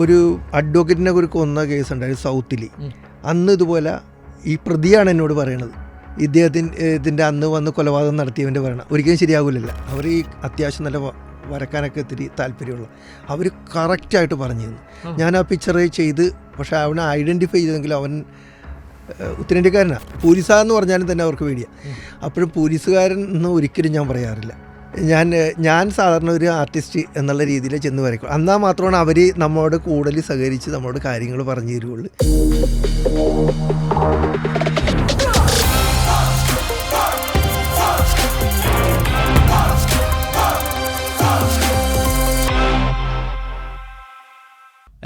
ഒരു അഡ്വക്കേറ്റിനെ ഒരു കൊന്ന കേസ് ഉണ്ടായി സൗത്തിൽ അന്ന് ഇതുപോലെ ഈ പ്രതിയാണ് എന്നോട് പറയണത്. ഇദ്ദേഹത്തിന്റെ ഇതിന്റെ അന്ന് വന്ന് കൊലപാതകം നടത്തിയവന്റെ പറയണം. ഒരിക്കലും ശരിയാകില്ലല്ല അവർ ഈ അത്യാവശ്യം നല്ല വരക്കാനൊക്കെ ഇത്തിരി താല്പര്യമുള്ള. അവർ കറക്റ്റായിട്ട് പറഞ്ഞു തന്നു ഞാൻ ആ പിക്ചർ ചെയ്ത് പക്ഷേ അവനെ ഐഡന്റിഫൈ ചെയ്തെങ്കിൽ അവൻ ഉത്തരേന്ത്യക്കാരനാണ് പോലീസാന്ന് പറഞ്ഞാലും തന്നെ അവർക്ക് പേടിയാണ്. അപ്പോഴും പോലീസുകാരൻ എന്ന് ഒരിക്കലും ഞാൻ പറയാറില്ല. ഞാൻ ഞാൻ സാധാരണ ഒരു ആർട്ടിസ്റ്റ് എന്നുള്ള രീതിയിൽ ചെന്ന് വരയ്ക്കും. എന്നാൽ മാത്രമാണ് അവർ നമ്മോട് കൂടുതൽ സഹകരിച്ച് നമ്മളോട് കാര്യങ്ങൾ പറഞ്ഞു തരുള്ളൂ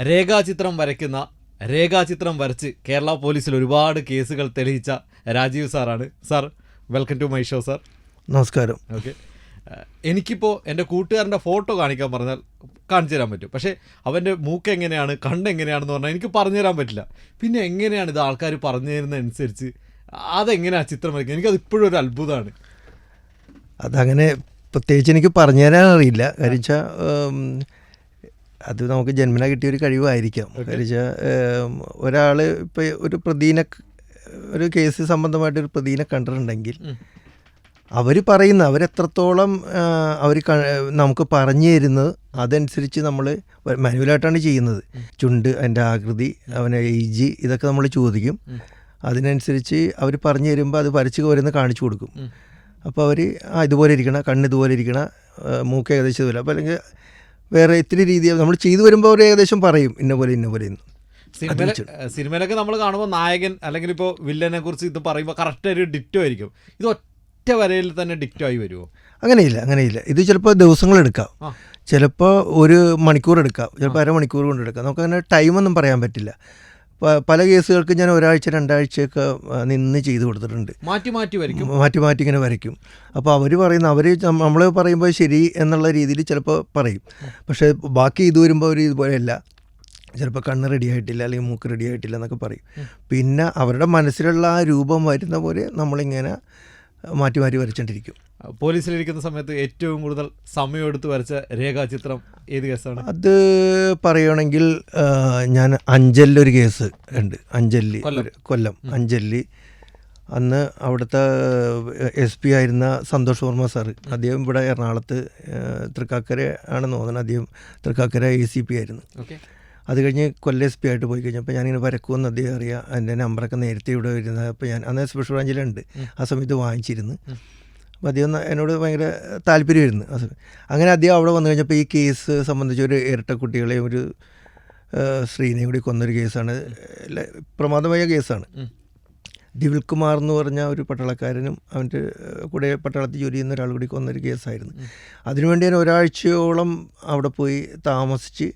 രേഖാചിത്രം വരയ്ക്കുന്ന രേഖാചിത്രം വരച്ച് കേരള പോലീസിൽ ഒരുപാട് കേസുകൾ തെളിയിച്ച രാജീവ് സാറാണ്. Sir welcome to my show sir നമസ്കാരം. ഓക്കെ എനിക്കിപ്പോൾ എന്റെ കൂട്ടുകാരന്റെ ഫോട്ടോ കാണിക്കാൻ പറഞ്ഞാൽ കാണിച്ചു തരാൻ പറ്റും. പക്ഷേ അവന്റെ മൂക്ക് എങ്ങനെയാണ് കണ്ണ് എങ്ങനെയാണെന്ന് പറഞ്ഞാൽ എനിക്ക് പറഞ്ഞു തരാൻ പറ്റില്ല. പിന്നെ എങ്ങനെയാണ് ഇത് ആൾക്കാർ പറഞ്ഞു തരുന്നതനുസരിച്ച് അതെങ്ങനെയാണ് ചിത്രം വരയ്ക്കുക എനിക്കത് ഇപ്പോഴും ഒരു അത്ഭുതമാണ്. അതങ്ങനെ പ്രത്യേകിച്ച് എനിക്ക് പറഞ്ഞു തരാൻ അറിയില്ല. കാര്യം വെച്ചാൽ അത് നമുക്ക് ജന്മന കിട്ടിയ ഒരു കഴിവായിരിക്കാം. കാര്യം വെച്ചാൽ ഒരാൾ ഇപ്പോൾ ഒരു പ്രതിനെ ഒരു കേസ് സംബന്ധമായിട്ട് ഒരു പ്രതിനെ കണ്ടിട്ടുണ്ടെങ്കിൽ. അവർ പറയുന്ന അവരെത്രത്തോളം അവർ നമുക്ക് പറഞ്ഞു തരുന്നത് അതനുസരിച്ച് നമ്മൾ മാനുവലായിട്ടാണ് ചെയ്യുന്നത്. ചുണ്ട് അതിന്റെ ആകൃതി അവന്റെ ഏജ് ഇതൊക്കെ നമ്മൾ ചോദിക്കും. അതിനനുസരിച്ച് അവർ പറഞ്ഞു തരുമ്പോൾ അത് വരച്ച് കോരുന്ന് കാണിച്ചു കൊടുക്കും. അപ്പോൾ അവർ ആ ഇതുപോലെ ഇരിക്കണ കണ്ണ് ഇതുപോലെ ഇരിക്കണ മൂക്ക് ഏകദേശം ഇതുപോലെ. അപ്പോൾ അല്ലെങ്കിൽ വേറെ ഇത്തിരി രീതി നമ്മൾ ചെയ്തു വരുമ്പോൾ അവർ ഏകദേശം പറയും ഇന്ന പോലെ ഇന്ന പോലെ എന്ന്. സിനിമയിലൊക്കെ നമ്മൾ കാണുമ്പോൾ നായകൻ അല്ലെങ്കിൽ ഇപ്പോൾ വില്ലനെ കുറിച്ച് ഇത് പറയുമ്പോൾ കറക്റ്റ് ഒരു ഡിറ്റോ ആയിരിക്കും. ഇത് ഒറ്റ വരയിൽ തന്നെ ഡിക്റ്റായി വരുമോ അങ്ങനെയില്ല അങ്ങനെയില്ല. ഇത് ചിലപ്പോൾ ദിവസങ്ങളെടുക്കാം. ചിലപ്പോൾ ഒരു മണിക്കൂർ എടുക്കാം. ചിലപ്പോൾ അരമണിക്കൂർ കൊണ്ട് എടുക്കാം. നമുക്കങ്ങനെ ടൈമൊന്നും പറയാൻ പറ്റില്ല. പല കേസുകൾക്ക് ഞാൻ ഒരാഴ്ച രണ്ടാഴ്ചയൊക്കെ നിന്ന് ചെയ്ത് കൊടുത്തിട്ടുണ്ട്. മാറ്റി മാറ്റി വരയ്ക്കും. മാറ്റി മാറ്റി ഇങ്ങനെ വരയ്ക്കും. അപ്പോൾ അവർ പറയുന്ന അവർ നമ്മൾ പറയുമ്പോൾ ശരി എന്നുള്ള രീതിയിൽ ചിലപ്പോൾ പറയും. പക്ഷേ ബാക്കി ഇത് വരുമ്പോൾ അവർ ഇതുപോലെയല്ല. ചിലപ്പോൾ കണ്ണ് റെഡി ആയിട്ടില്ല അല്ലെങ്കിൽ മൂക്ക് റെഡി ആയിട്ടില്ല എന്നൊക്കെ പറയും. പിന്നെ അവരുടെ മനസ്സിലുള്ള ആ രൂപം വരുന്ന പോലെ നമ്മളിങ്ങനെ മാറ്റി മാറ്റി വരച്ചോണ്ടിരിക്കും. പോലീസിലിരിക്കുന്ന സമയത്ത് ഏറ്റവും കൂടുതൽ സമയം സമയമെടുത്ത് വരച്ച രേഖാചിത്രം ഏത് കേസാണ്? അത് പറയുകയാണെങ്കിൽ ഞാൻ അഞ്ചലിലൊരു കേസ് ഉണ്ട്. അഞ്ചല്ലി കൊല്ലം. അഞ്ചല്ലി. അന്ന് അവിടുത്തെ എസ് പി ആയിരുന്ന സന്തോഷ് വർമ്മ സാറ്. അദ്ദേഹം ഇവിടെ എറണാകുളത്ത് തൃക്കാക്കര ആണെന്ന് തോന്നുന്നത് അദ്ദേഹം തൃക്കാക്കര എ സി പി ആയിരുന്നു. ഓക്കെ. അത് കഴിഞ്ഞ് കൊല്ല എസ് പി ആയിട്ട് പോയി കഴിഞ്ഞപ്പോൾ ഞാനിങ്ങനെ വരക്കുമെന്ന് അദ്ദേഹം അറിയാം. എന്റെ നമ്പറൊക്കെ നേരത്തെ ഇവിടെ വരുന്നത്. അപ്പോൾ ഞാൻ അന്ന് സ്പെഷ്യൽ ബ്രാഞ്ചിലുണ്ട് ആ സമയത്ത് വാങ്ങിച്ചിരുന്നു. അപ്പോൾ അദ്ദേഹം എന്നോട് ഭയങ്കര താല്പര്യമായിരുന്നു ആ സമയം. അങ്ങനെ അദ്ദേഹം അവിടെ വന്നു കഴിഞ്ഞപ്പോൾ ഈ കേസ് സംബന്ധിച്ച് ഒരു ഇരട്ട കുട്ടികളെയും ഒരു സ്ത്രീനെയും കൂടി കൊന്നൊരു കേസാണ്. പ്രമാദമായ കേസാണ്. ദിവിൽ കുമാർ എന്ന് പറഞ്ഞ ഒരു പട്ടാളക്കാരനും അവന്റെ കൂടെ പട്ടാളത്തിൽ ജോലി ചെയ്യുന്ന ഒരാൾ കൂടി കൊന്നൊരു കേസായിരുന്നു. അതിനുവേണ്ടി ഞാൻ ഒരാഴ്ചയോളം അവിടെ പോയി താമസിച്ച്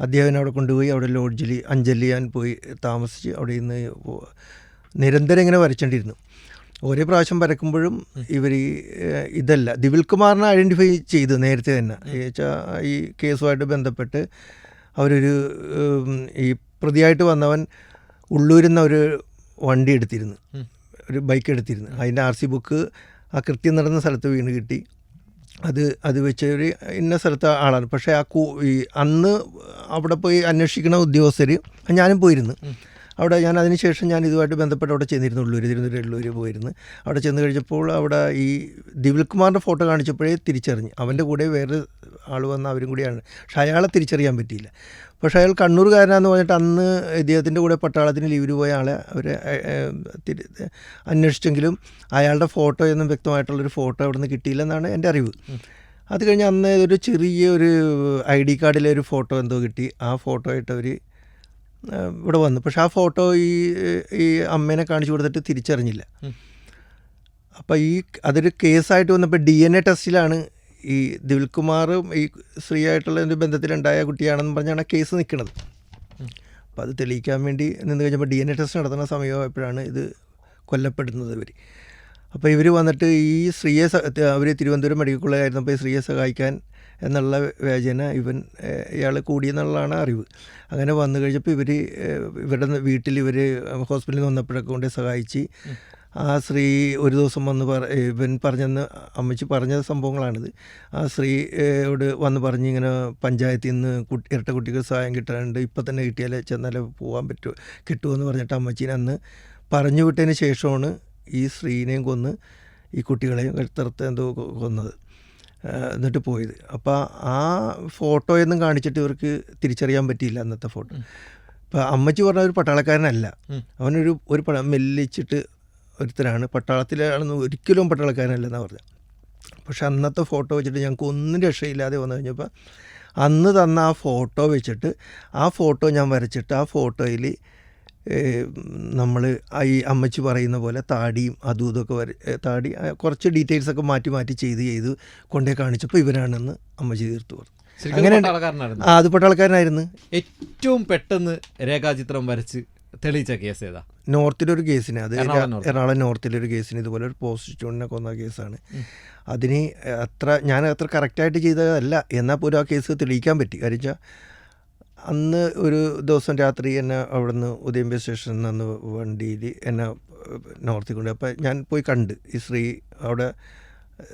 അദ്ദേഹം അവിടെ കൊണ്ടുപോയി അവിടെ ലോഡ്ജിൽ അഞ്ചലിൽ ഞാൻ പോയി താമസിച്ച് അവിടെ നിന്ന് നിരന്തരം ഇങ്ങനെ വരച്ചേണ്ടിയിരുന്നു ഓരോ പ്രാവശ്യം വരക്കുമ്പോഴും ഇവർ ഈ ഇതല്ല. ദിവിൽ കുമാറിനെ ഐഡന്റിഫൈ ചെയ്തു നേരത്തെ തന്നെ. ഈ ഈ കേസുമായിട്ട് ബന്ധപ്പെട്ട് അവരൊരു ഈ പ്രതിയായിട്ട് വന്നവൻ ഉള്ളൂരിൽ നിന്ന് ഒരു വണ്ടി എടുത്തിരുന്നു. ഒരു ബൈക്ക് എടുത്തിരുന്നു. അതിന്റെ ആർ സി ബുക്ക് ആ കൃത്യം നടന്ന സ്ഥലത്ത് വീണ് കിട്ടി. അത് അത് വെച്ച് ഒരു ഇന്ന സ്ഥലത്തെ ആളാണ്. പക്ഷേ ആ കൂ ഈ അന്ന് അവിടെ പോയി അന്വേഷിക്കുന്ന ഉദ്യോഗസ്ഥർ ഞാനും പോയിരുന്നു. അവിടെ ഞാൻ അതിന് ശേഷം ഞാൻ ഇതുമായിട്ട് ബന്ധപ്പെട്ട് അവിടെ ചെന്നിരുന്നു ഉള്ളൂർ തിരുവനന്തപുരം ഉള്ളൂർ പോയിരുന്നു. അവിടെ ചെന്ന് കഴിഞ്ഞപ്പോൾ അവിടെ ഈ ദിവിൽ കുമാറിന്റെ ഫോട്ടോ കാണിച്ചപ്പോഴേ തിരിച്ചറിഞ്ഞ്. അവന്റെ കൂടെ വേറെ ആൾ വന്ന അവരും കൂടിയാണ്. പക്ഷെ അയാളെ തിരിച്ചറിയാൻ പറ്റിയില്ല. പക്ഷേ അയാൾ കണ്ണൂർകാരനാന്ന് പറഞ്ഞിട്ട് അന്ന് ഇദ്ദേഹത്തിന്റെ കൂടെ പട്ടാളത്തിന് ലീവിന് പോയ ആളെ അവർ അന്വേഷിച്ചെങ്കിലും അയാളുടെ ഫോട്ടോ ഒന്നും വ്യക്തമായിട്ടുള്ളൊരു ഫോട്ടോ അവിടെ നിന്ന് കിട്ടിയില്ലെന്നാണ് എന്റെ അറിവ്. അത് കഴിഞ്ഞ് അന്ന് ഒരു ചെറിയ ഒരു ഐ ഡി കാർഡിലെ ഒരു ഫോട്ടോ എന്തോ കിട്ടി. ആ ഫോട്ടോ ആയിട്ട് അവർ ഇവിടെ വന്നു. പക്ഷെ ആ ഫോട്ടോ ഈ ഈ അമ്മേനെ കാണിച്ചു കൊടുത്തിട്ട് തിരിച്ചറിഞ്ഞില്ല. അപ്പോൾ ഈ അതൊരു കേസായിട്ട് വന്നപ്പോൾ ഡി എൻ എ ടെസ്റ്റിലാണ് ഈ ദിൽകുമാറും ഈ സ്ത്രീയായിട്ടുള്ള ഒരു ബന്ധത്തിലുണ്ടായ കുട്ടിയാണെന്ന് പറഞ്ഞാണ് കേസ് നിൽക്കുന്നത്. അപ്പോൾ അത് തെളിയിക്കാൻ വേണ്ടി നിന്ന് കഴിഞ്ഞപ്പോൾ ഡി എൻ എ ടെസ്റ്റ് നടത്തുന്ന സമയമായപ്പോഴാണ് ഇത് കൊല്ലപ്പെടുന്നത് ഇവർ അപ്പോൾ ഇവർ വന്നിട്ട് ഈ സ്ത്രീയെ അവർ തിരുവനന്തപുരം മെഡിക്കൽ കോളേജായിരുന്നപ്പോൾ ഈ സ്ത്രീയെ സഹായിക്കാൻ എന്നുള്ള വേചന ഇവൻ ഇയാൾ കൂടിയെന്നുള്ളതാണ് അറിവ്. അങ്ങനെ വന്നു കഴിഞ്ഞപ്പോൾ ഇവർ ഇവരുടെ വീട്ടിൽ ഇവർ ഹോസ്പിറ്റലിൽ നിന്ന് വന്നപ്പോഴൊക്കെ കൊണ്ട് സഹായിച്ച് ആ സ്ത്രീ ഒരു ദിവസം വന്ന് പറ ഇവൻ പറഞ്ഞെന്ന് അമ്മച്ചി പറഞ്ഞ സംഭവങ്ങളാണിത്. ആ സ്ത്രീയോട് വന്ന് പറഞ്ഞ് ഇങ്ങനെ പഞ്ചായത്തിൽ നിന്ന് കുട്ടി ഇരട്ട കുട്ടിക്ക് സഹായം കിട്ടാനുണ്ട് ഇപ്പം തന്നെ കിട്ടിയാലേ ചെന്നാലേ പോകാൻ പറ്റുമോ കിട്ടുമെന്ന് പറഞ്ഞിട്ട് അമ്മച്ചീനെ അന്ന് പറഞ്ഞു വിട്ടതിന് ശേഷമാണ് ഈ സ്ത്രീനെയും കൊന്ന് ഈ കുട്ടികളെയും കഴുത്തറുത്ത് എന്തോ കൊന്നത് എന്നിട്ട് പോയത്. അപ്പോൾ ആ ഫോട്ടോയൊന്നും കാണിച്ചിട്ട് ഇവർക്ക് തിരിച്ചറിയാൻ പറ്റിയില്ല അന്നത്തെ ഫോട്ടോ. അപ്പം അമ്മച്ചി പറഞ്ഞ ഒരു പട്ടാളക്കാരനല്ല. അവനൊരു ഒരു പട മെല്ലിച്ചിട്ട് ഒരുത്തരാണ് പട്ടാളത്തിലാണെന്ന് ഒരിക്കലും പട്ടാളക്കാരനല്ലെന്നാണ് പറഞ്ഞത് പക്ഷെ അന്നത്തെ ഫോട്ടോ വെച്ചിട്ട് ഞങ്ങൾക്ക് ഒന്നും രക്ഷയില്ലാതെ വന്നു കഴിഞ്ഞപ്പോൾ അന്ന് തന്ന ആ ഫോട്ടോ വെച്ചിട്ട് ആ ഫോട്ടോ ഞാൻ വരച്ചിട്ട് ആ ഫോട്ടോയിൽ നമ്മൾ ഈ അമ്മച്ചി പറയുന്ന പോലെ താടിയും അതും ഇതൊക്കെ വര താടി കുറച്ച് ഡീറ്റെയിൽസ് ഒക്കെ മാറ്റി മാറ്റി ചെയ്ത് ചെയ്ത് കൊണ്ടേ കാണിച്ചപ്പോൾ ഇവരാണെന്ന് അമ്മച്ചി തീർത്തു പറഞ്ഞു. അങ്ങനെ ആ അത് പട്ടാളക്കാരനായിരുന്നു. ഏറ്റവും പെട്ടെന്ന് രേഖാചിത്രം വരച്ച് തെളിയിച്ച കേസ് ഏതാ? നോർത്തിലൊരു കേസിന് അത് എറണാകുളം നോർത്ത്. എറണാകുളം നോർത്തിലൊരു കേസിന് ഇതുപോലെ ഒരു പോസ്റ്റിറ്റ്യൂണിനെ കൊന്ന കേസാണ്. അതിന് അത്ര ഞാൻ അത്ര കറക്റ്റായിട്ട് ചെയ്തതല്ല. എന്നാൽ പോലും ആ കേസ് തെളിയിക്കാൻ പറ്റി. കാര്യം വെച്ചാൽ അന്ന് ഒരു ദിവസം രാത്രി എന്നെ അവിടുന്ന് ഉദയംബേ സ്റ്റേഷനിൽ നിന്ന് വണ്ടിയിൽ എന്നെ നോർത്തിൽ കൊണ്ട് അപ്പോൾ ഞാൻ പോയി കണ്ട്. ഈ സ്ത്രീ അവിടെ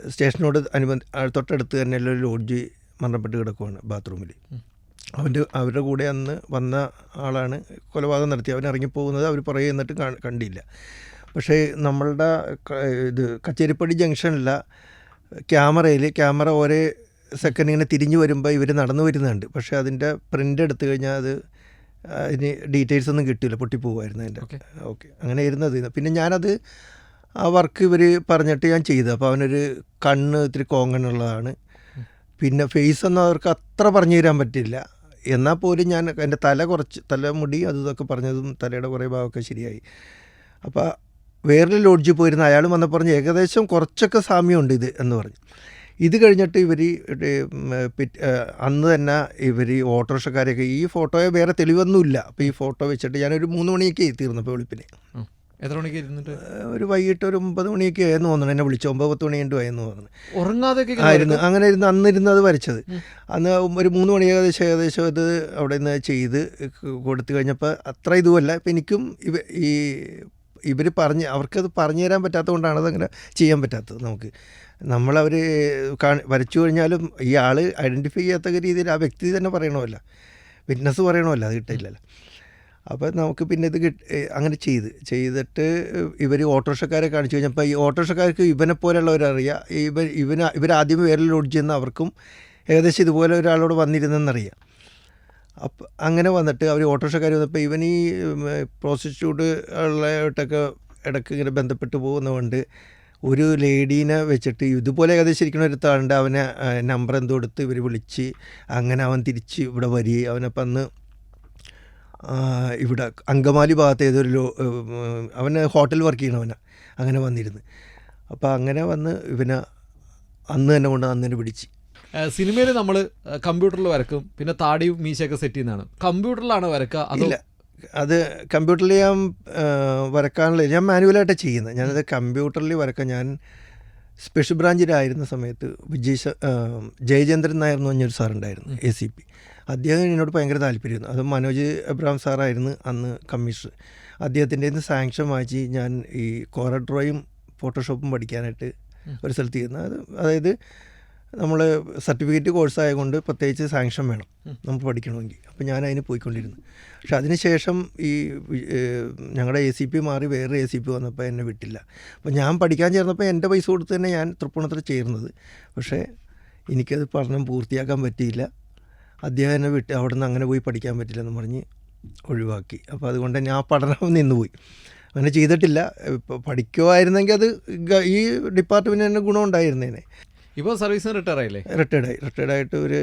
സ്റ്റേഷനോട് അനുബന്ധ തൊട്ടടുത്ത് തന്നെ ഒരു ലോഡ്ജ് മരണപ്പെട്ട് കിടക്കുവാണ് ബാത്റൂമിൽ അവന്റെ അവരുടെ കൂടെ അന്ന് വന്ന ആളാണ് കൊലപാതകം നടത്തി അവൻ ഇറങ്ങിപ്പോകുന്നത് അവർ പുറകെ എന്നിട്ട് കണ്ടില്ല. പക്ഷേ നമ്മളുടെ ഇത് കച്ചേരിപ്പടി ജംഗ്ഷനിലെ ക്യാമറയിൽ ക്യാമറ ഒരേ സെക്കൻഡ് ഇങ്ങനെ തിരിഞ്ഞു വരുമ്പോൾ ഇവർ നടന്നു വരുന്നുണ്ട്. പക്ഷേ അതിന്റെ പ്രിന്റ് എടുത്തു കഴിഞ്ഞാൽ അത് അതിന് ഡീറ്റെയിൽസ് ഒന്നും കിട്ടില്ല. പൊട്ടിപ്പോവായിരുന്നു അതിന്റെ. ഓക്കെ. അങ്ങനെ ഇരുന്നത് പിന്നെ ഞാനത് ആ വർക്ക് ഇവർ പറഞ്ഞിട്ട് ഞാൻ ചെയ്തു. അപ്പോൾ അവനൊരു കണ്ണ് ഇത്തിരി കോങ്ങനുള്ളതാണ് പിന്നെ ഫേസ് ഒന്നും അവർക്ക് അത്ര പറഞ്ഞു തരാൻ പറ്റില്ല. എന്നാൽ പോലും ഞാൻ എന്റെ തല കുറച്ച് തലമുടി അതും ഇതൊക്കെ പറഞ്ഞതും തലയുടെ കുറേ ഭാഗമൊക്കെ ശരിയായി. അപ്പോൾ വേറൊരു ലോഡ്ജിൽ പോയിരുന്ന അയാൾ വന്നപ്പോൾ പറഞ്ഞ് ഏകദേശം കുറച്ചൊക്കെ സാമ്യമുണ്ട് ഇത് എന്ന് പറഞ്ഞു. ഇത് കഴിഞ്ഞിട്ട് ഇവർ അന്ന് തന്നെ ഇവർ ഓട്ടോറിക്ഷക്കാരെയൊക്കെ ഈ ഫോട്ടോയെ വേറെ തെളിവൊന്നുമില്ല. അപ്പോൾ ഈ ഫോട്ടോ വെച്ചിട്ട് ഞാനൊരു മൂന്ന് മണിയൊക്കെ തീർന്നപ്പോൾ ഉം. എത്ര മണിക്ക് ഇരുന്നിട്ട്? ഒരു വൈകിട്ട് ഒരു ഒമ്പത് മണിയൊക്കെ ആയെന്ന് തോന്നുന്നു. എന്നെ വിളിച്ചു. ഒമ്പത് പത്ത് മണിയുണ്ട് ആയെന്ന് തോന്നുന്നു. ഇങ്ങനെ ആയിരുന്നു. അങ്ങനെ ഇരുന്ന് അന്നിരുന്ന് അത് വരച്ചത്. അന്ന് ഒരു മൂന്ന് മണി ഏകദേശം ഏകദേശം ഇത് അവിടെ നിന്ന് ചെയ്ത് കൊടുത്തു കഴിഞ്ഞപ്പോൾ അത്ര ഇതുമല്ല. ഇപ്പം എനിക്കും ഇവ ഈ ഇവർ പറഞ്ഞ് അവർക്കത് പറഞ്ഞു തരാൻ പറ്റാത്തതുകൊണ്ടാണ് അതങ്ങനെ ചെയ്യാൻ പറ്റാത്തത് നമുക്ക്. നമ്മളവർ കാണി വരച്ചു കഴിഞ്ഞാലും ഈ ആൾ ഐഡന്റിഫൈ ചെയ്യാത്ത രീതിയിൽ ആ വ്യക്തി തന്നെ പറയണമല്ല. വിറ്റ്നസ് പറയണമല്ല. അത് കിട്ടില്ലല്ലോ. അപ്പോൾ നമുക്ക് പിന്നെ ഇത് അങ്ങനെ ചെയ്ത് ചെയ്തിട്ട് ഇവർ ഓട്ടോറിക്ഷക്കാരെ കാണിച്ചു കഴിഞ്ഞപ്പോൾ ഈ ഓട്ടോറിക്ഷക്കാർക്ക് ഇവനെ പോലെയുള്ളവരറിയാം ഇവ ഇവന് ഇവരാദ്യം വേറെ ഓടിച്ചെന്ന് ചെന്ന് അവർക്കും ഏകദേശം ഇതുപോലെ ഒരാളോട് വന്നിരുന്നെന്നറിയാം. അപ്പം അങ്ങനെ വന്നിട്ട് അവർ ഓട്ടോറിക്ഷക്കാർ വന്നപ്പോൾ ഇവൻ ഈ പ്രോസ്റ്റിറ്റ്യൂട്ട് ഉള്ളതായിട്ടൊക്കെ ഇടയ്ക്ക് ഇങ്ങനെ ബന്ധപ്പെട്ട് പോകുന്നതുകൊണ്ട് ഒരു ലേഡീനെ വെച്ചിട്ട് ഇതുപോലെ ഏകദേശം ഇരിക്കുന്ന ഒരു താണ്ട് അവനെ നമ്പർ എന്തോ എടുത്ത് ഇവർ വിളിച്ച് അങ്ങനെ അവൻ തിരിച്ച് ഇവിടെ വരികയും അവനപ്പം അന്ന് ഇവിടെ അങ്കമാലി ഭാഗത്ത് ഏതൊരു ലോ അവന് ഹോട്ടൽ വർക്ക് ചെയ്യണവന അങ്ങനെ വന്നിരുന്നു. അപ്പോൾ അങ്ങനെ വന്ന് ഇവനെ അന്ന് തന്നെ കൊണ്ട് അന്ന് തന്നെ പിടിച്ച്. സിനിമയിൽ നമ്മൾ കമ്പ്യൂട്ടറിൽ വരക്കും. പിന്നെ താടിയും മീശയൊക്കെ സെറ്റ് ചെയ്യുന്നതാണ്. കമ്പ്യൂട്ടറിലാണ് വരക്കുക? അതില്ല അത് കമ്പ്യൂട്ടറിൽ ഞാൻ വരക്കാനുള്ള ഞാൻ മാനുവലായിട്ടാണ് ചെയ്യുന്നത്. ഞാനത് കമ്പ്യൂട്ടറിൽ വരക്കാൻ ഞാൻ സ്പെഷ്യൽ ബ്രാഞ്ചിലായിരുന്ന സമയത്ത് വിജയ് ജയചന്ദ്രൻ നായർ എന്ന് പറഞ്ഞൊരു സാറുണ്ടായിരുന്നു എ സി പി. അദ്ദേഹം എന്നോട് ഭയങ്കര താല്പര്യമായിരുന്നു. അത് മനോജ് എബ്രാം സാറായിരുന്നു അന്ന് കമ്മീഷണർ. അദ്ദേഹത്തിന്റെ നിന്ന് സാങ്ഷൻ വാങ്ങിച്ച് ഞാൻ ഈ കോറ ഡ്രോയും ഫോട്ടോഷോപ്പും പഠിക്കാനായിട്ട് ഒരു സ്ഥലത്ത് ചെയ്യുന്നത് അത് അതായത് നമ്മൾ സർട്ടിഫിക്കറ്റ് കോഴ്സായതുകൊണ്ട് പ്രത്യേകിച്ച് സാങ്ഷൻ വേണം. നമ്മൾ പഠിക്കണമെങ്കിൽ. അപ്പോൾ ഞാൻ അതിന് പോയിക്കൊണ്ടിരുന്നു. പക്ഷെ അതിനുശേഷം ഈ ഞങ്ങളുടെ എ സി പി മാറി വേറെ എ സി പി വന്നപ്പോൾ എന്നെ വിട്ടില്ല. അപ്പോൾ ഞാൻ പഠിക്കാൻ ചേർന്നപ്പോൾ എന്റെ പൈസ കൊടുത്ത് തന്നെ ഞാൻ തൃപ്പൂണത്തിൽ ചേർന്നത്. പക്ഷേ എനിക്കത് പഠനം പൂർത്തിയാക്കാൻ പറ്റിയില്ല. എന്നെ വിട്ട് അവിടെ നിന്ന് അങ്ങനെ പോയി പഠിക്കാൻ പറ്റില്ലെന്ന് പറഞ്ഞ് ഒഴിവാക്കി. അപ്പോൾ അതുകൊണ്ട് തന്നെ ആ പഠനം നിന്നുപോയി. അങ്ങനെ ചെയ്തിട്ടില്ല. ഇപ്പോൾ പഠിക്കുമായിരുന്നെങ്കിൽ അത് ഈ ഡിപ്പാർട്ട്മെന്റിന് തന്നെ ഗുണമുണ്ടായിരുന്നേനെ. ഇപ്പോൾ സർവീസിന് റിട്ടയർ ആയില്ലേ? റിട്ടയർഡായി ആയിട്ട് ഒരു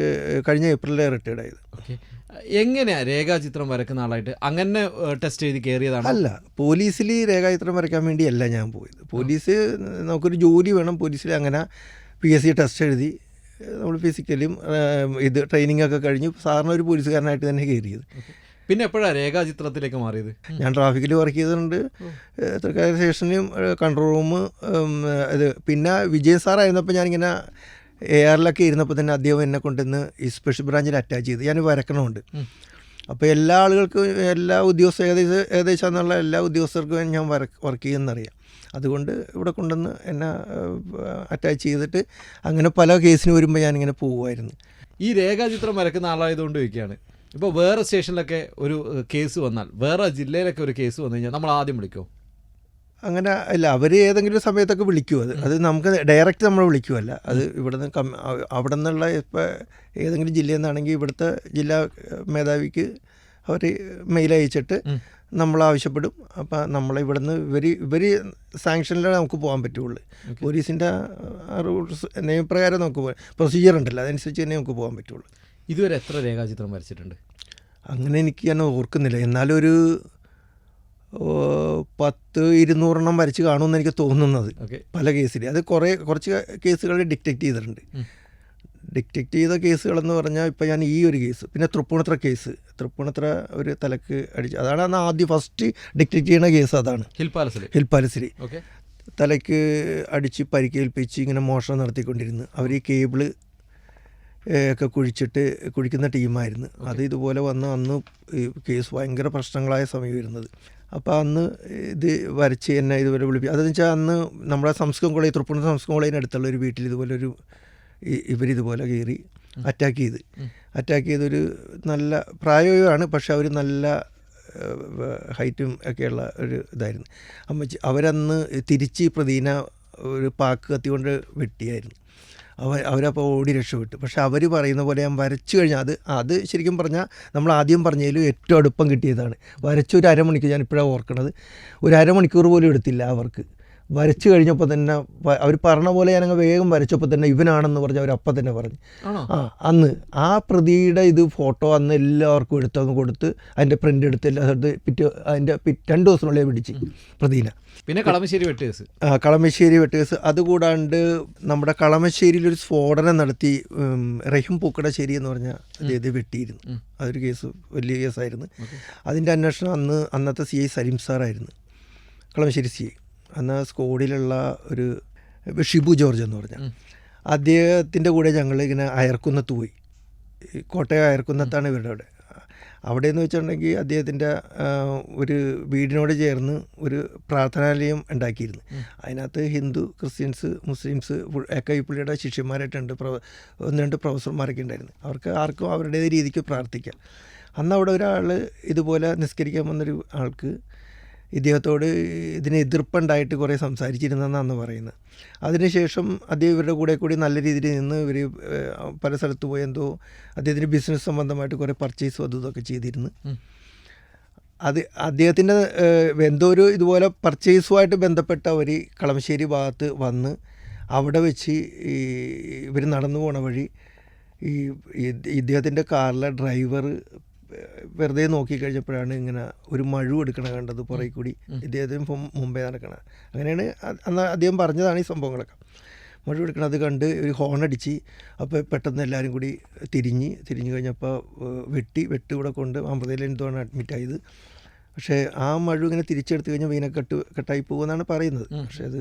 കഴിഞ്ഞ ഏപ്രിലിലെ റിട്ടയർഡ് ആയത്. ഓക്കെ. എങ്ങനെയാ രേഖാചിത്രം വരക്കുന്ന ആളായിട്ട്? അങ്ങനെ ടെസ്റ്റ് ചെയ്ത് കയറിയതാണ് അല്ല. പോലീസിൽ രേഖാചിത്രം വരയ്ക്കാൻ വേണ്ടിയല്ല ഞാൻ പോയത്. പോലീസ് നമുക്കൊരു ജോലി വേണം. പോലീസിൽ അങ്ങനെ പി എസ് സി ടെസ്റ്റ് എഴുതി നമ്മൾ ഫിസിക്കലും ഇത് ട്രെയിനിങ് ഒക്കെ കഴിഞ്ഞു. സാറിന് ഒരു പോലീസുകാരനായിട്ട് തന്നെ കയറിയത്. പിന്നെ എപ്പോഴാണ് രേഖാചിത്രത്തിലേക്ക് മാറിയത്? ഞാൻ ട്രാഫിക്കിൽ വർക്ക് ചെയ്തിട്ടുണ്ട്. തൃക്കാല സ്റ്റേഷനിലും കൺട്രോൾ റൂം ഇത് പിന്നെ വിജയൻ സാറായിരുന്നപ്പോൾ ഞാനിങ്ങനെ എ ആറിലൊക്കെ ഇരുന്നപ്പോൾ തന്നെ അദ്ദേഹം എന്നെ കൊണ്ടുവന്ന് ഈ സ്പെഷ്യൽ ബ്രാഞ്ചിൽ അറ്റാച്ച് ചെയ്ത്. ഞാൻ വരക്കണമുണ്ട്. അപ്പോൾ എല്ലാ ആളുകൾക്കും എല്ലാ ഉദ്യോഗസ്ഥ ഏകദേശം ഏകദേശം എന്നുള്ള എല്ലാ ഉദ്യോഗസ്ഥർക്കും ഞാൻ വർക്ക് വർക്ക് ചെയ്യുമെന്നറിയാം അതുകൊണ്ട് ഇവിടെ കൊണ്ടുവന്ന് എന്നെ അറ്റാച്ച് ചെയ്തിട്ട് അങ്ങനെ പല കേസിന് വരുമ്പോൾ ഞാനിങ്ങനെ പോകുമായിരുന്നു ഈ രേഖാചിത്രം വരക്കുന്ന ആളായതുകൊണ്ട് ചോദിക്കുകയാണ്. ഇപ്പോൾ വേറെ സ്റ്റേഷനിലൊക്കെ ഒരു കേസ് വന്നാൽ വേറെ ജില്ലയിലൊക്കെ ഒരു കേസ് വന്നു കഴിഞ്ഞാൽ നമ്മൾ ആദ്യം വിളിക്കോ? അങ്ങനെ അല്ല അവർ ഏതെങ്കിലും സമയത്തൊക്കെ വിളിക്കും അത്. അത് നമുക്ക് ഡയറക്റ്റ് നമ്മൾ വിളിക്കുമല്ല അത് ഇവിടുന്ന് കം അവ- അവിടെ നിന്നുള്ള ഇപ്പോൾ ഏതെങ്കിലും ജില്ലയിൽ നിന്നാണെങ്കിൽ ഇവിടുത്തെ ജില്ലാ മേധാവിക്ക് അവർ മെയിൽ അയച്ചിട്ട്. നമ്മൾ ആവശ്യപ്പെടും അപ്പം നമ്മളെ ഇവിടുന്ന് ഇവർ ഇവർ സാങ്ഷനിലാണ് നമുക്ക് പോകാൻ പറ്റുള്ളൂ. പോലീസിന്റെ റൂൾസ് നിയമപ്രകാരം നമുക്ക് പോകാം പ്രൊസീജിയർ ഉണ്ടല്ലോ. അതനുസരിച്ച് തന്നെ നമുക്ക് പോകാൻ പറ്റുള്ളൂ. ഇതുവരെ എത്ര രേഖാചിത്രം വരച്ചിട്ടുണ്ട്? അങ്ങനെ എനിക്ക് ഞാൻ ഓർക്കുന്നില്ല. എന്നാലൊരു പത്ത് ഇരുന്നൂറെണ്ണം വരച്ച് കാണുമെന്ന് എനിക്ക് തോന്നുന്നത്. പല കേസിൽ അത് കുറേ കുറച്ച് കേസുകൾ ഡിറ്റക്റ്റ് ചെയ്തിട്ടുണ്ട്. ഡിറ്റക്റ്റ് ചെയ്ത കേസുകളെന്ന് പറഞ്ഞാൽ ഇപ്പം ഞാൻ ഈ ഒരു കേസ് പിന്നെ തൃപ്പൂണിത്ര കേസ്. തൃപ്പൂണിത്ര ഒരു തലക്ക് അടിച്ച് അതാണ് അന്ന് ആദ്യം ഫസ്റ്റ് ഡിറ്റക്റ്റ് ചെയ്യുന്ന കേസ് അതാണ്. ഹിൽ പാലസിൽ ഹിൽ പാലസിൽ തലയ്ക്ക് അടിച്ച് പരിക്കേൽപ്പിച്ച് ഇങ്ങനെ മോഷണം നടത്തിക്കൊണ്ടിരുന്നു. അവർ ഈ കേബിൾ ഒക്കെ കുഴിച്ചിട്ട് കുഴിക്കുന്ന ടീമായിരുന്നു. അത് ഇതുപോലെ വന്ന് അന്ന് ഈ കേസ് ഭയങ്കര പ്രശ്നങ്ങളായ സമയമായിരുന്നത്. അപ്പോൾ അന്ന് ഇത് വരച്ച് എന്നെ ഇതുപോലെ വിളിപ്പിച്ചു അതെന്ന് വെച്ചാൽ അന്ന് നമ്മുടെ സംസ്കൃതം കോളേജ് തൃപ്പൂണിത്തുറ സംസ്കൃതം കോളേജിന് അടുത്തുള്ള ഒരു വീട്ടിൽ ഇതുപോലെ ഒരു ഇവരിതുപോലെ കയറി അറ്റാക്ക് ചെയ്ത്. അറ്റാക്ക് ചെയ്തൊരു നല്ല പ്രായമാണ് പക്ഷെ അവർ നല്ല ഹൈറ്റും ഒക്കെയുള്ള ഒരു ഇതായിരുന്നു. അമ്മ അവരന്ന് തിരിച്ച് പ്രതിനെ ഒരു പാക്ക് കത്തിക്കൊണ്ട് വെട്ടിയായിരുന്നു. അവ അവരപ്പോൾ ഓടി രക്ഷപ്പെട്ടു. പക്ഷെ അവർ പറയുന്ന പോലെ ഞാൻ വരച്ചു കഴിഞ്ഞാൽ അത് അത് ശരിക്കും പറഞ്ഞാൽ നമ്മൾ ആദ്യം പറഞ്ഞതിലും ഏറ്റവും അടുപ്പം കിട്ടിയതാണ്. വരച്ച ഒരു അരമണിക്കൂർ ഞാൻ ഇപ്പോഴാണ് ഓർക്കണത്. ഒരു അരമണിക്കൂർ പോലും എടുത്തില്ല അവർക്ക്. വരച്ചു കഴിഞ്ഞപ്പോൾ തന്നെ അവർ പറഞ്ഞ പോലെ ഞാനങ്ങ് വേഗം വരച്ചപ്പോൾ തന്നെ ഇവനാണെന്ന് പറഞ്ഞ് അവർ അപ്പം തന്നെ പറഞ്ഞു. ആ അന്ന് ആ പ്രതിയുടെ ഇത് ഫോട്ടോ അന്ന് എല്ലാവർക്കും എടുത്തങ്ങ് കൊടുത്ത് അതിന്റെ പ്രിന്റ് എടുത്ത് എല്ലാ സ്ഥലത്ത് പിറ്റേ അതിന്റെ രണ്ട് ദിവസത്തിനുള്ളിൽ പിടിച്ച് പ്രതിനെ. പിന്നെ കളമശ്ശേരി വെട്ട് കേസ് ആ, കളമശ്ശേരി വെട്ടേഴ്സ്. അതുകൂടാണ്ട് നമ്മുടെ കളമശ്ശേരിയിൽ ഒരു സ്ഫോടനം നടത്തി റഹിം റഹീം പൂക്കടശ്ശേരി എന്ന് പറഞ്ഞ അദ്ദേഹത്തെ വെട്ടിയിരുന്നു. അതൊരു കേസ് വലിയ കേസായിരുന്നു. അതിന്റെ അന്വേഷണം അന്ന് അന്നത്തെ C I Salim സാറായിരുന്നു. Kalamassery C I. അന്ന് സ്കോഡിലുള്ള ഒരു ഷിബു ജോർജ് എന്ന് പറഞ്ഞ. അദ്ദേഹത്തിന്റെ കൂടെ ഞങ്ങൾ ഇങ്ങനെ അയർക്കുന്നത്ത് പോയി. കോട്ടയം അയർക്കുന്നത്താണ് ഇവരുടെ അവിടെ. അവിടെ എന്ന് വെച്ചിട്ടുണ്ടെങ്കിൽ അദ്ദേഹത്തിന്റെ ഒരു വീടിനോട് ചേർന്ന് ഒരു പ്രാർത്ഥനാലയം ഉണ്ടാക്കിയിരുന്നു. അതിനകത്ത് ഹിന്ദു ക്രിസ്ത്യൻസ് മുസ്ലിംസ് ഒക്കെ ഈ പുള്ളിയുടെ ശിഷ്യന്മാരായിട്ടുണ്ട് പ്രൊ ഒന്ന് രണ്ട് പ്രൊഫസർമാരൊക്കെ ഉണ്ടായിരുന്നു. അവർക്ക് ആർക്കും അവരുടേത് രീതിക്ക് പ്രാർത്ഥിക്കാം. അന്ന് അവിടെ ഒരാൾ ഇതുപോലെ നിസ്കരിക്കാൻ വന്നൊരു ആൾക്ക് ഇദ്ദേഹത്തോട് ഇതിന് എതിർപ്പുണ്ടായിട്ട് കുറേ സംസാരിച്ചിരുന്നെന്നാണ് പറയുന്നത്. അതിനുശേഷം അദ്ദേഹം ഇവരുടെ കൂടെ കൂടി നല്ല രീതിയിൽ നിന്ന് ഇവർ പല സ്ഥലത്ത് പോയി എന്തോ അദ്ദേഹത്തിന് ബിസിനസ് സംബന്ധമായിട്ട് കുറേ പർച്ചേസും അതും ഇതൊക്കെ ചെയ്തിരുന്നു. അത് അദ്ദേഹത്തിന്റെ എന്തോ ഒരു ഇതുപോലെ പർച്ചേസുമായിട്ട് ബന്ധപ്പെട്ട ഒരു കളമശ്ശേരി ഭാഗത്ത് വന്ന് അവിടെ വെച്ച് ഈ ഇവർ നടന്നു പോണ വഴി ഈ ഇദ്ദേഹത്തിന്റെ കാറിലെ ഡ്രൈവർ വെറുതെ നോക്കിക്കഴിഞ്ഞപ്പോഴാണ് ഇങ്ങനെ ഒരു മഴു എടുക്കണ കണ്ടത് പുറകെ കൂടി ഇദ്ദേഹത്തിന് ഇപ്പം മുമ്പേ നടക്കണത് അങ്ങനെയാണ് അന്ന് അദ്ദേഹം പറഞ്ഞതാണ് ഈ സംഭവങ്ങളൊക്കെ. മഴ എടുക്കണത് കണ്ട് ഒരു ഹോൺ അടിച്ച് അപ്പോൾ പെട്ടെന്ന് എല്ലാവരും കൂടി തിരിഞ്ഞ് തിരിഞ്ഞു കഴിഞ്ഞപ്പോൾ വെട്ടി വെട്ടി ഇവിടെ കൊണ്ട് അമൃതയിൽ എന്തുവാണ് അഡ്മിറ്റ് ആയത്. പക്ഷേ ആ മഴ ഇങ്ങനെ തിരിച്ചെടുത്ത് കഴിഞ്ഞാൽ വീണക്കെട്ട് കെട്ടായി പോകുമെന്നാണ് പറയുന്നത്. പക്ഷേ അത്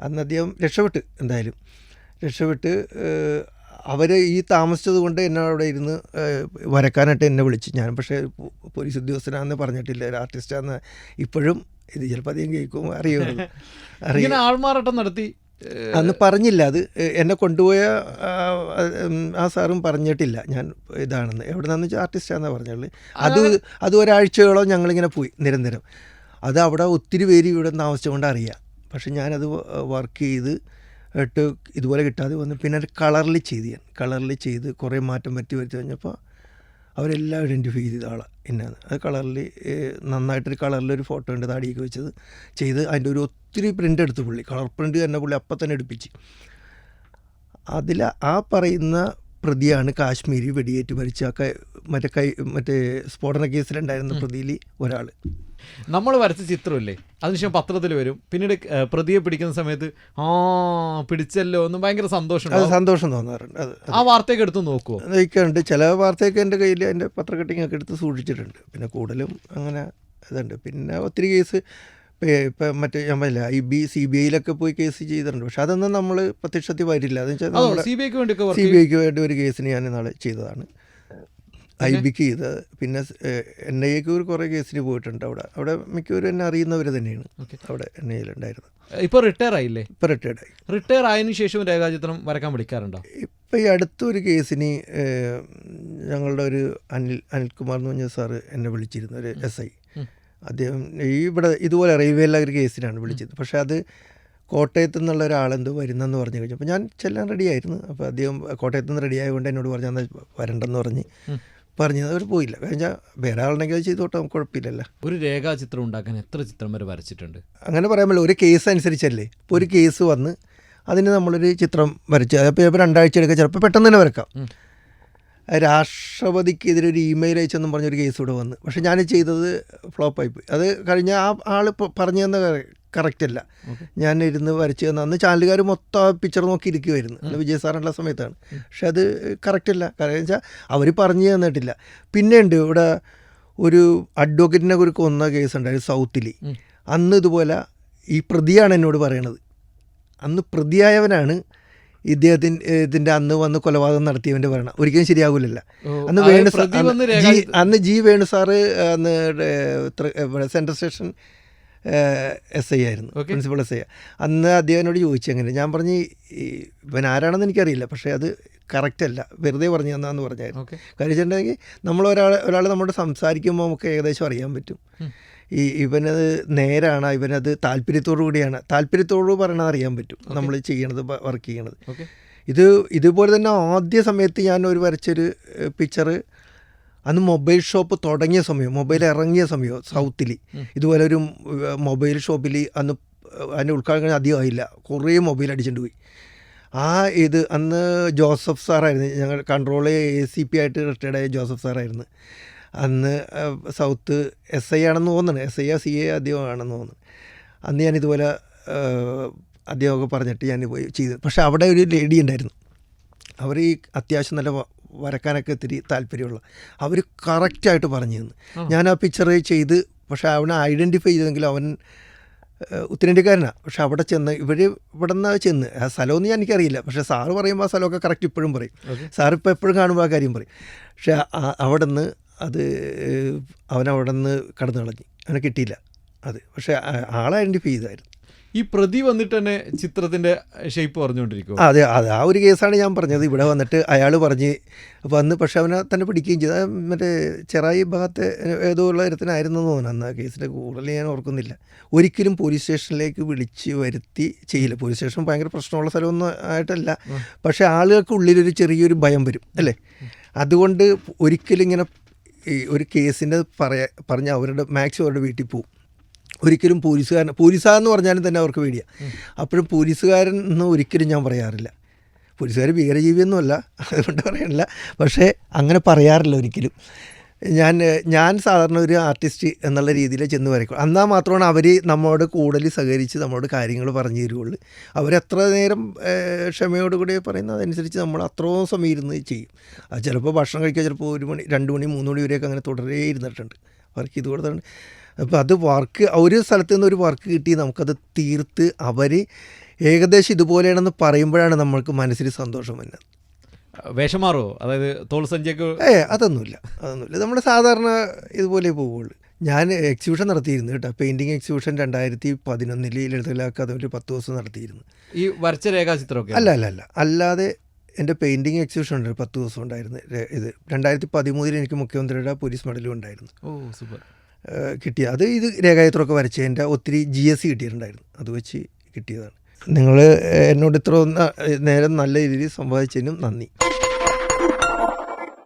അന്ന് അദ്ദേഹം രക്ഷപ്പെട്ട് എന്തായാലും. രക്ഷപ്പെട്ട് അവർ ഈ താമസിച്ചത് കൊണ്ട് എന്നെ അവിടെ ഇരുന്ന് വരക്കാനായിട്ട് എന്നെ വിളിച്ച്. ഞാൻ പക്ഷേ പോലീസ് ഉദ്യോഗസ്ഥനാണെന്ന് പറഞ്ഞിട്ടില്ല. ഒരു ആർട്ടിസ്റ്റാന്ന് ഇപ്പോഴും ഇത് ചിലപ്പോൾ അധികം കേൾക്കും അറിയുള്ളൂ. അറിയാം. ആൾമാറാട്ടം നടത്തി അന്ന് പറഞ്ഞില്ല. അത് എന്നെ കൊണ്ടുപോയ ആ, സാറും പറഞ്ഞിട്ടില്ല. ഞാൻ ഇതാണെന്ന്. എവിടെ നിന്നു വെച്ചാൽ ആർട്ടിസ്റ്റാന്നാണ് പറഞ്ഞുള്ളൂ. അത് അത് ഒരാഴ്ചയോളം ഞങ്ങളിങ്ങനെ പോയി നിരന്തരം. അത് അവിടെ ഒത്തിരി പേര് ഇവിടെ താമസിച്ചുകൊണ്ട് അറിയാം. പക്ഷെ ഞാനത് വർക്ക് ചെയ്ത് ഇട്ട് ഇതുപോലെ കിട്ടാതെ വന്നു പിന്നെ അത് കളറിൽ ചെയ്ത് ഞാൻ കളറിൽ ചെയ്ത് കുറേ മാറ്റം പറ്റി വരുത്തി കഴിഞ്ഞപ്പോൾ അവരെല്ലാം ഐഡന്റിഫൈ ചെയ്ത ആളാണ് എന്നാണ്. അത് കളറിൽ നന്നായിട്ടൊരു കളറിലൊരു ഫോട്ടോ ഉണ്ട് താടിയൊക്കെ വെച്ചത്. ചെയ്ത് അതിന്റെ ഒരു ഒത്തിരി പ്രിന്റ് എടുത്ത് പുള്ളി കളർ പ്രിന്റ് തന്നെ പുള്ളി അപ്പം തന്നെ എടുപ്പിച്ച്. അതിൽ ആ പറയുന്ന പ്രതിയാണ് കാശ്മീരി വെടിയേറ്റ് മരിച്ച ആ കൈ മറ്റേ കൈ മറ്റേ സ്ഫോടന കേസിലുണ്ടായിരുന്ന പ്രതിയിൽ ഒരാൾ. നമ്മൾ വരച്ച ചിത്രമില്ലേ? അതിനുശേഷം പത്രത്തിൽ വരും. പിന്നീട് പ്രതിയെ പിടിക്കുന്ന സമയത്ത് ആ പിടിച്ചല്ലോ എന്ന് ഭയങ്കര സന്തോഷം അത് സന്തോഷം തോന്നാറുണ്ട്. അത് ആ വാർത്തയൊക്കെ എടുത്ത് നോക്കുമോ നോക്കാറുണ്ട് ചില വാർത്തയൊക്കെ എന്റെ കയ്യിൽ എന്റെ പത്രക്കട്ടിങ് ഒക്കെ എടുത്ത് സൂക്ഷിച്ചിട്ടുണ്ട്. പിന്നെ കൂടുതലും അങ്ങനെ ഇതുണ്ട്. പിന്നെ ഒത്തിരി കേസ് ഇപ്പം മറ്റേ ഞാൻ പറയില്ല ഐ ബി സി ബി ഐയിലൊക്കെ പോയി കേസ് ചെയ്തിട്ടുണ്ട്. പക്ഷെ അതൊന്നും നമ്മൾ പ്രത്യക്ഷത്തിൽ വരില്ല. അതെന്ന് വെച്ചാൽ സി ബി ഐക്ക് വേണ്ടി ഒരു കേസിന് ഞാൻ നാളെ ചെയ്തതാണ്. ഐ ബിക്ക് ചെയ്ത് പിന്നെ എൻ ഐ എക്ക് ഒരു കുറേ കേസിന് പോയിട്ടുണ്ട് അവിടെ. അവിടെ മിക്കവരും എന്നെ അറിയുന്നവർ തന്നെയാണ് അവിടെ എൻ ഐയിലുണ്ടായിരുന്നത്. ഇപ്പോൾ റിട്ടയർ ആയില്ലേ ഇപ്പോൾ റിട്ടയർഡ് ആയി റിട്ടയർ ആയതിനു ശേഷം രേഖാചിത്രം വരക്കാൻ വിളിക്കാറുണ്ടോ? ഇപ്പൊ ഈ അടുത്തൊരു കേസിന് ഞങ്ങളുടെ ഒരു അനിൽ അനിൽകുമാർ എന്ന് പറഞ്ഞ സാറ് എന്നെ വിളിച്ചിരുന്നു ഒരു എസ് ഐ. അദ്ദേഹം ഈ ഇവിടെ ഇതുപോലെ റെയിൽവേയിലെ ഒരു കേസിനാണ് വിളിച്ചത്. പക്ഷെ അത് കോട്ടയത്ത് നിന്നുള്ള ഒരാളെന്തോ വരുന്നെന്ന് പറഞ്ഞു കഴിഞ്ഞപ്പോൾ ഞാൻ ചെല്ലാൻ റെഡിയായിരുന്നു. അപ്പോൾ അദ്ദേഹം കോട്ടയത്ത് നിന്ന് റെഡി ആയതുകൊണ്ട് എന്നോട് പറഞ്ഞു എന്നാൽ വരണ്ടെന്ന് പറഞ്ഞ്. പറഞ്ഞത് അവർ പോയില്ല. കഴിഞ്ഞാൽ വേറെ ആളുണ്ടെങ്കിൽ അത് ചെയ്തോട്ടെ നമുക്ക് കുഴപ്പമില്ലല്ലോ. ഒരു രേഖാചിത്രം ഉണ്ടാക്കാൻ എത്ര ചിത്രം വരെ വരച്ചിട്ടുണ്ട്? അങ്ങനെ പറയാൻ പറ്റില്ല. ഒരു കേസ് അനുസരിച്ചല്ലേ? ഇപ്പോൾ ഒരു കേസ് വന്ന് അതിന് നമ്മളൊരു ചിത്രം വരച്ച് അതിപ്പോൾ ചിലപ്പോൾ രണ്ടാഴ്ച എടുക്കുക ചിലപ്പോൾ പെട്ടെന്ന് തന്നെ വരക്കാം. രാഷ്ട്രപതിക്കെതിരെ ഒരു ഇമെയിൽ അയച്ചെന്നും പറഞ്ഞൊരു കേസ് ഇവിടെ വന്ന്. പക്ഷേ ഞാൻ ചെയ്തത് ഫ്ലോപ്പായി പോയി. അത് കഴിഞ്ഞ ആ ആൾ പറഞ്ഞു തന്ന കറക്റ്റ് അല്ല ഞാൻ ഇരുന്ന് വരച്ച് തന്ന അന്ന് ചാനലുകാർ മൊത്തം ആ പിക്ചർ നോക്കി ഇരിക്കുമായിരുന്നു അന്ന് വിജയ സാറിനുള്ള സമയത്താണ്. പക്ഷെ അത് കറക്റ്റ് അല്ല കാരണം വെച്ചാൽ അവർ പറഞ്ഞു തന്നിട്ടില്ല. പിന്നെ ഉണ്ട് ഇവിടെ ഒരു അഡ്വക്കേറ്റിനെ ഒരു കൊന്ന കേസ് ഉണ്ടായിരുന്നു സൗത്തിൽ. അന്ന് ഇതുപോലെ ഈ പ്രതിയാണ് എന്നോട് പറയണത്. അന്ന് പ്രതിയായവനാണ് ഇദ്ദേഹത്തിന്റെ ഇതിന്റെ അന്ന് വന്ന് കൊലപാതകം നടത്തിയവന്റെ ഭരണം. ഒരിക്കലും ശരിയാകില്ലല്ല ഓ, അന്ന് വേണു സാർ അന്ന് ജി അന്ന് ജി വേണു സാറ് അന്ന് സെൻട്രൽ സ്റ്റേഷൻ എസ് ഐ ആയിരുന്നു. പ്രിൻസിപ്പൾ എസ് ഐ അന്ന് അദ്ദേഹത്തിനോട് ചോദിച്ചു അങ്ങനെ. ഞാൻ പറഞ്ഞ് ഇവൻ ആരാണെന്ന് എനിക്കറിയില്ല. പക്ഷേ അത് കറക്റ്റ് അല്ല. വെറുതെ പറഞ്ഞു തന്നാന്ന് പറഞ്ഞായിരുന്നു. കാര്യം വെച്ചിട്ടുണ്ടെങ്കിൽ നമ്മൾ ഒരാൾ ഒരാൾ നമ്മളോട് സംസാരിക്കുമ്പോൾ നമുക്ക് ഏകദേശം അറിയാൻ പറ്റും. ഈ ഇവനത് നേരാണ് ഇവനത് താല്പര്യത്തോടു കൂടിയാണ്. താല്പര്യത്തോടു പറയണത് അറിയാൻ പറ്റും. നമ്മൾ ചെയ്യണത് വർക്ക് ചെയ്യണത്. ഇത് ഇതുപോലെ തന്നെ ആദ്യ സമയത്ത് ഞാൻ ഒരു വരച്ചൊരു പിക്ചർ അന്ന് മൊബൈൽ ഷോപ്പ് തുടങ്ങിയ സമയം മൊബൈൽ ഇറങ്ങിയ സമയം സൗത്തിൽ. ഇതുപോലെ ഒരു മൊബൈൽ ഷോപ്പിൽ അന്ന് അതിന്റെ ഉദ്ഘാടനം അധികം ആയില്ല കുറേ മൊബൈൽ അടിച്ചിട്ട് പോയി. ആ ഇത് അന്ന് ജോസഫ് സാറായിരുന്നു. ഞങ്ങൾ കൺട്രോൾ എ സി പി ആയിട്ട് റിട്ടയർഡ് ആയ ജോസഫ് സാറായിരുന്നു. അന്ന് സൗത്ത് എസ് ഐ ആണെന്ന് തോന്നുന്നു. എസ് ഐ ആ സി എ അധികം ആണെന്ന് തോന്നുന്നു. അന്ന് ഞാൻ ഇതുപോലെ അധികമൊക്കെ അദ്ദേഹമൊക്കെ പറഞ്ഞിട്ട് ഞാൻ പോയി ചെയ്തു. പക്ഷേ അവിടെ ഒരു ലേഡി ഉണ്ടായിരുന്നു. അവർ ഈ അത്യാവശ്യം നല്ല വരക്കാനൊക്കെ ഇത്തിരി താല്പര്യമുള്ള. അവർ കറക്റ്റായിട്ട് പറഞ്ഞു തന്നു ഞാൻ ആ പിക്ചർ ചെയ്ത് പക്ഷേ അവനെ ഐഡന്റിഫൈ ചെയ്തെങ്കിൽ അവൻ ഉത്തരേന്ത്യക്കാരനാണ് പക്ഷെ അവിടെ ചെന്ന് ഇവർ ഇവിടെ നിന്ന് ചെന്ന്. ആ സ്ഥലമൊന്നും ഞാൻ എനിക്കറിയില്ല. പക്ഷേ സാറ് പറയുമ്പോൾ ആ സ്ഥലമൊക്കെ കറക്റ്റ് ഇപ്പോഴും പറയും. സാറിപ്പോൾ സാർ ഇപ്പോൾ എപ്പോഴും കാണുമ്പോൾ ആ കാര്യം പറയും. പക്ഷേ അവിടെ നിന്ന് അത് അവൻ അവിടെ നിന്ന് കടന്നു കളഞ്ഞു. അവനെ കിട്ടിയില്ല. അത്. പക്ഷേ ആളെ ഐഡന്റിഫൈ ചെയ്തായിരുന്നു. ഈ പ്രതി വന്നിട്ട് തന്നെ ചിത്രത്തിന്റെ ഷേപ്പ് പറഞ്ഞുകൊണ്ടിരിക്കും അതെ അതെ. ആ ഒരു കേസാണ് ഞാൻ പറഞ്ഞത്. ഇവിടെ വന്നിട്ട് അയാൾ പറഞ്ഞ് വന്ന് പക്ഷെ അവനെ തന്നെ പിടിക്കുകയും ചെയ്തു. മറ്റേ ചെറായി ഭാഗത്ത് ഏതോ ഉള്ള ഇടത്തിനായിരുന്നു എന്ന് തോന്നുന്നു അന്ന് ആ കേസിന്റെ കൂടുതൽ ഞാൻ ഓർക്കുന്നില്ല. ഒരിക്കലും പോലീസ് സ്റ്റേഷനിലേക്ക് വിളിച്ച് വരുത്തി ചെയ്യില്ല. പോലീസ് സ്റ്റേഷൻ ഭയങ്കര പ്രശ്നമുള്ള സ്ഥലമൊന്നും ആയിട്ടല്ല. പക്ഷേ ആളുകൾക്ക് ഉള്ളിലൊരു ചെറിയൊരു ഭയം വരും അല്ലേ? അതുകൊണ്ട് ഒരിക്കലും ഇങ്ങനെ ഈ ഒരു കേസിന്റെ പറയാ പറഞ്ഞ അവരുടെ മാക്സിമം അവരുടെ വീട്ടിൽ പോവും. ഒരിക്കലും പോലീസുകാരൻ പോലീസാന്ന് പറഞ്ഞാലും തന്നെ അവർക്ക് പേടിയാണ് അപ്പോഴും പോലീസുകാരൻ എന്ന് ഒരിക്കലും ഞാൻ പറയാറില്ല. പോലീസുകാർ ഭീകരജീവിയൊന്നുമല്ല അതുകൊണ്ട് പറയാനില്ല. പക്ഷേ അങ്ങനെ പറയാറില്ല ഒരിക്കലും. ഞാൻ ഞാൻ സാധാരണ ഒരു ആർട്ടിസ്റ്റ് എന്നുള്ള രീതിയിൽ ചെന്ന് വരയ്ക്കും. എന്നാൽ മാത്രമാണ് അവർ നമ്മോട് കൂടുതൽ സഹകരിച്ച് നമ്മളോട് കാര്യങ്ങൾ പറഞ്ഞു തരുള്ളൂ അവരെത്ര നേരം ക്ഷമയോടുകൂടി പറയുന്നത് അതനുസരിച്ച് നമ്മൾ അത്രയും സമയം ഇരുന്ന് ചെയ്യും. ചിലപ്പോൾ ഭക്ഷണം കഴിക്കാൻ ചിലപ്പോൾ ഒരു മണി രണ്ട് മണി മൂന്ന് മണി വരെയൊക്കെ അങ്ങനെ തുടരേ ഇരുന്നിട്ടുണ്ട്. വർക്ക് ചെയ്ത് കൊടുത്തിട്ടുണ്ട് അപ്പോൾ അത് വർക്ക് ഒരു സ്ഥലത്ത് നിന്ന് ഒരു വർക്ക് കിട്ടി നമുക്കത് തീർത്ത് അവർ ഏകദേശം ഇതുപോലെയാണെന്ന് പറയുമ്പോഴാണ് നമ്മൾക്ക് മനസ്സിൽ സന്തോഷം വരുന്നത്. വേഷം മാറുമോ അതായത് തോൾ സഞ്ചിയൊക്കെ ഏ അതൊന്നുമില്ല അതൊന്നുമില്ല. നമ്മൾ സാധാരണ ഇതുപോലെ പോവുള്ളൂ. ഞാൻ എക്സിബിഷൻ നടത്തിയിരുന്നു കേട്ടോ. പെയിന്റിങ് എക്സിബിഷൻ രണ്ടായിരത്തി പതിനൊന്നിൽ ലളിതകലാ അക്കാദമിയിൽ പത്ത് ദിവസം നടത്തിയിരുന്നു. ഈ വരച്ച രേഖാചിത്രമൊക്കെ? അല്ല അല്ല അല്ല. അല്ലാതെ എന്റെ പെയിന്റിങ് എക്സിബിഷൻ ഉണ്ട്. പത്ത് ദിവസം ഉണ്ടായിരുന്നു. ഇത് രണ്ടായിരത്തി പതിമൂന്നിൽ എനിക്ക് മുഖ്യമന്ത്രിയുടെ പോലീസ് മെഡലും ഉണ്ടായിരുന്നു. ഓ സൂപ്പർ. കിട്ടിയ അത് ഇത് രേഖാചിത്രമൊക്കെ വരച്ചതിന്റെ ഒത്തിരി ജി എസ് സി കിട്ടിയിട്ടുണ്ടായിരുന്നു. അത് വെച്ച് കിട്ടിയതാണ്. നിങ്ങൾ എന്നോട് ഇത്ര നേരം നല്ല രീതിയിൽ സംവാദിച്ചതിനും നന്ദി.